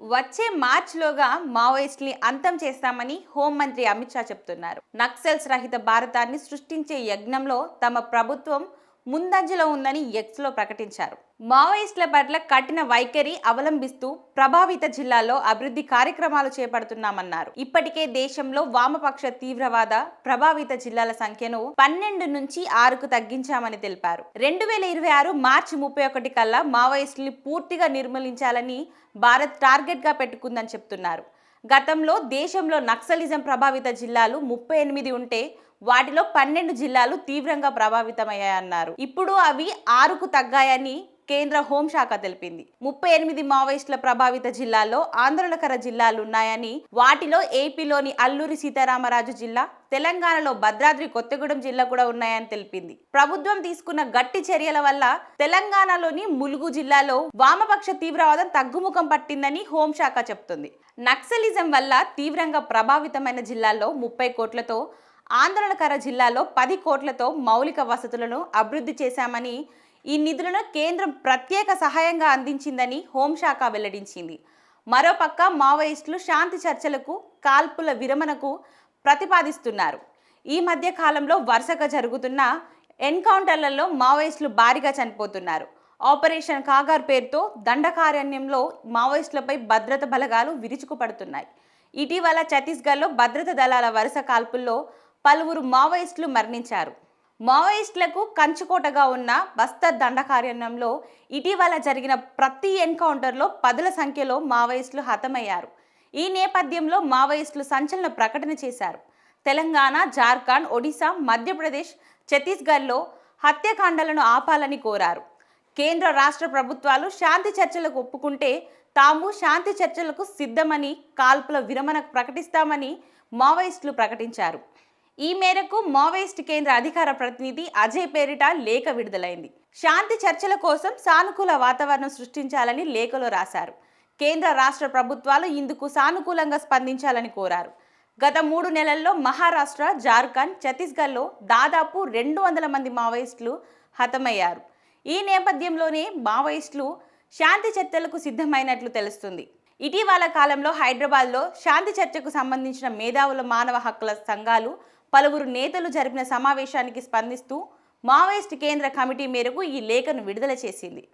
వచ్చే మార్చిలోగా మావోయిస్టుల్ని అంతం చేస్తామని హోంమంత్రి అమిత్ షా చెప్తున్నారు. నక్సల్స్ రహిత భారతాన్ని సృష్టించే యజ్ఞంలో తమ ప్రభుత్వం ముందంజలో ఉందని ఎక్స్లో ప్రకటించారు. మావోయిస్టుల పట్ల కఠిన వైఖరి అవలంబిస్తూ ప్రభావిత జిల్లాల్లో అభివృద్ధి కార్యక్రమాలు చేపడుతున్నామన్నారు. ఇప్పటికే దేశంలో వామపక్ష తీవ్రవాద ప్రభావిత జిల్లాల సంఖ్యను పన్నెండు నుంచి ఆరుకు తగ్గించామని తెలిపారు. రెండు వేల ఇరవై ఆరు మార్చి ముప్పై ఒకటి కల్లా మావోయిస్టుల్ని పూర్తిగా నిర్మూలించాలని భారత్ టార్గెట్గా పెట్టుకుందని చెప్తున్నారు. గతంలో దేశంలో నక్సలిజం ప్రభావిత జిల్లాలు ముప్పై ఎనిమిది ఉంటే వాటిలో పన్నెండు జిల్లాలు తీవ్రంగా ప్రభావితమయ్యాయన్నారు. ఇప్పుడు అవి ఆరుకు తగ్గాయని కేంద్ర హోంశాఖ తెలిపింది. ముప్పై ఎనిమిది మావోయిస్టుల ప్రభావిత జిల్లాల్లో ఆందోళనకర జిల్లాలున్నాయని వాటిలో ఏపీలోని అల్లూరి సీతారామరాజు జిల్లా తెలంగాణలో భద్రాద్రి కొత్తగూడెం జిల్లా కూడా ఉన్నాయని తెలిపింది. ప్రభుత్వం తీసుకున్న గట్టి చర్యల వల్ల తెలంగాణలోని ములుగు జిల్లాలో వామపక్ష తీవ్రవాదం తగ్గుముఖం పట్టిందని హోంశాఖ చెప్తుంది. నక్సలిజం వల్ల తీవ్రంగా ప్రభావితమైన జిల్లాల్లో ముప్పై కోట్లతో ఆందోళనకర జిల్లాలో పది కోట్లతో మౌలిక వసతులను అభివృద్ధి చేశామని ఈ నిధులను కేంద్రం ప్రత్యేక సహాయంగా అందించిందని హోంశాఖ వెల్లడించింది. మరోపక్క మావోయిస్టులు శాంతి చర్చలకు కాల్పుల విరమణకు ప్రతిపాదిస్తున్నారు. ఈ మధ్య కాలంలో వరుసగా జరుగుతున్న ఎన్కౌంటర్లలో మావోయిస్టులు భారీగా చనిపోతున్నారు. ఆపరేషన్ కాగార్ పేరుతో దండకారణ్యంలో మావోయిస్టులపై భద్రత బలగాలు విరుచుకుపడుతున్నాయి. ఇటీవల ఛత్తీస్గఢ్లో భద్రత దళాల వరుస కాల్పుల్లో పలువురు మావోయిస్టులు మరణించారు. మావోయిస్టులకు కంచుకోటగా ఉన్న బస్తర్ దండకారణ్యంలో ఇటీవల జరిగిన ప్రతి ఎన్కౌంటర్లో పదుల సంఖ్యలో మావోయిస్టులు హతమయ్యారు. ఈ నేపథ్యంలో మావోయిస్టులు సంచలన ప్రకటన చేశారు. తెలంగాణ జార్ఖండ్ ఒడిశా మధ్యప్రదేశ్ ఛత్తీస్గఢ్లో హత్యాకాండాలను ఆపాలని కోరారు. కేంద్ర రాష్ట్ర ప్రభుత్వాలు శాంతి చర్చలకు ఒప్పుకుంటే తాము శాంతి చర్చలకు సిద్ధమని కాల్పుల విరమణ ప్రకటిస్తామని మావోయిస్టులు ప్రకటించారు. ఈ మేరకు మావోయిస్ట్ కేంద్ర అధికార ప్రతినిధి అజయ్ పేరిట లేఖ విడుదలైంది. శాంతి చర్చల కోసం సానుకూల వాతావరణం సృష్టించాలని లేఖలో రాశారు. కేంద్ర రాష్ట్ర ప్రభుత్వాలు ఇందుకు సానుకూలంగా స్పందించాలని కోరారు. గత మూడు నెలల్లో మహారాష్ట్ర జార్ఖండ్ ఛత్తీస్గఢ్లో దాదాపు రెండు వందల మంది మావోయిస్టులు హతమయ్యారు. ఈ నేపథ్యంలోనే మావోయిస్టులు శాంతి చర్చలకు సిద్ధమైనట్లు తెలుస్తుంది. ఇటీవల కాలంలో హైదరాబాద్లో శాంతి చర్చకు సంబంధించిన మేధావుల మానవ హక్కుల సంఘాలు పలువురు నేతలు జరిపిన సమావేశానికి స్పందిస్తూ మావోయిస్ట్ కేంద్ర కమిటీ మేరకు ఈ లేఖను విడుదల చేసింది.